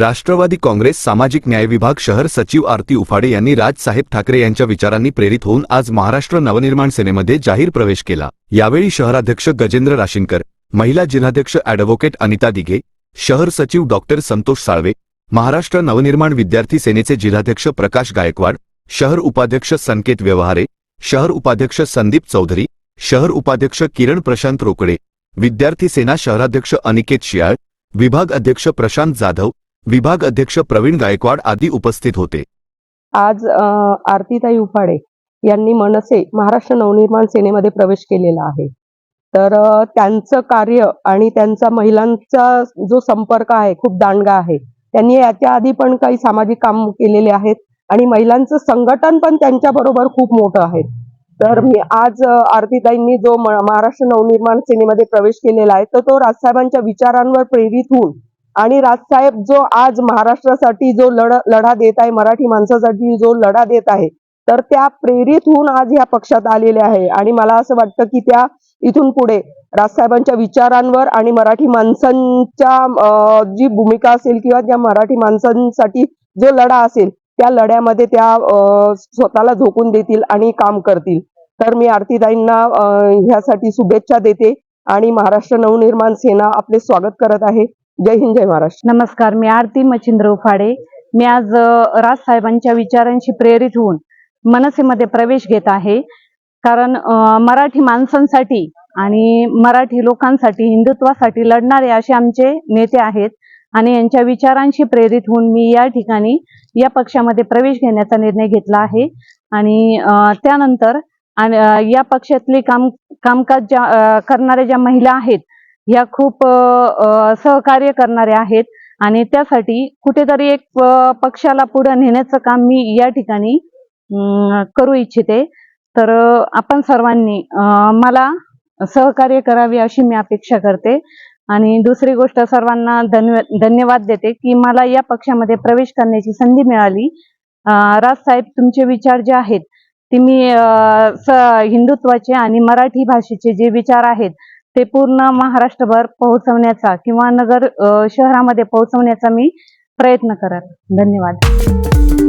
राष्ट्रवादी काँग्रेस सामाजिक न्याय विभाग शहर सचिव आरती उफाडे यांनी राजसाहेब ठाकरे यांच्या विचारांनी प्रेरित होऊन आज महाराष्ट्र नवनिर्माण सेनेमध्ये जाहीर प्रवेश केला. यावेळी शहराध्यक्ष गजेंद्र राशीनकर महिला जिल्हाध्यक्ष अॅडव्होकेट अनिता दिघे शहर सचिव डॉक्टर संतोष साळवे महाराष्ट्र नवनिर्माण विद्यार्थी सेनेचे जिल्हाध्यक्ष प्रकाश गायकवाड शहर उपाध्यक्ष संकेत व्यवहारे शहर उपाध्यक्ष संदीप चौधरी शहर उपाध्यक्ष किरण प्रशांत रोकडे विद्यार्थी सेना शहराध्यक्ष अनिकेत शियाळ विभाग अध्यक्ष प्रशांत जाधव विभाग अध्यक्ष प्रवीण गायकवाड आदी उपस्थित होते. आज आरतीताई उफाडे यांनी मनसे महाराष्ट्र नवनिर्माण सेनेमध्ये प्रवेश केलेला आहे. तर त्यांचं कार्य आणि त्यांचा महिलांचा जो संपर्क आहे खूप दांडगा आहे. त्यांनी याच्या आधी पण काही सामाजिक काम केलेले आहेत आणि महिलांचं संघटन पण त्यांच्या बरोबर खूप मोठं आहे. तर मी आज आरतीताईंनी जो महाराष्ट्र नवनिर्माण सेनेमध्ये प्रवेश केलेला आहे तर तो राजसाहेबांच्या विचारांवर प्रेरित होऊन आणि राजसाहेब जो आज महाराष्ट्रासाठी जो लढ लढा देत आहे मराठी माणसासाठी जो लढा देत आहे तर त्या प्रेरित होऊन आज ह्या पक्षात आलेल्या आहे. आणि मला असं वाटतं की त्या इथून पुढे राजसाहेबांच्या विचारांवर आणि मराठी माणसांच्या जी भूमिका असेल किंवा ज्या मराठी माणसांसाठी जो लढा असेल त्या लढ्यामध्ये त्या स्वतःला झोकून देतील आणि काम करतील. तर मी आरतीताईंना ह्यासाठी शुभेच्छा देते. आणि महाराष्ट्र नवनिर्माण सेना आपले स्वागत करत आहे. जय हिंद जय महाराष्ट्र. नमस्कार मी आरती मच्छिंद्र उफाडे. मी आज राज राजसाहेबांच्या विचारांशी प्रेरित होऊन मनसेमध्ये प्रवेश घेत आहे. कारण मराठी माणसांसाठी आणि मराठी लोकांसाठी हिंदुत्वासाठी लढणारे असे आमचे नेते आहेत आणि यांच्या विचारांशी प्रेरित होऊन मी या ठिकाणी या पक्षामध्ये प्रवेश घेण्याचा निर्णय घेतला आहे. आणि त्यानंतर आणि, या पक्षातले काम कामकाज ज्या करणाऱ्या ज्या महिला आहेत ह्या खूप सहकार्य करणाऱ्या आहेत. आणि त्यासाठी कुठेतरी एक पक्षाला पुढे नेण्याचं काम मी या ठिकाणी करू इच्छिते. तर आपण सर्वांनी मला सहकार्य करावे अशी मी अपेक्षा करते. आणि दुसरी गोष्ट सर्वांना धन्य धन्यवाद देते की मला या पक्षामध्ये प्रवेश करण्याची संधी मिळाली. राजसाहेब तुमचे विचार जे आहेत ते मी स- हिंदुत्वाचे आणि मराठी भाषेचे जे विचार आहेत ते पूर्ण महाराष्ट्रभर पोहोचवण्याचा किंवा नगर शहरामध्ये पोहोचवण्याचा मी प्रयत्न करेन धन्यवाद.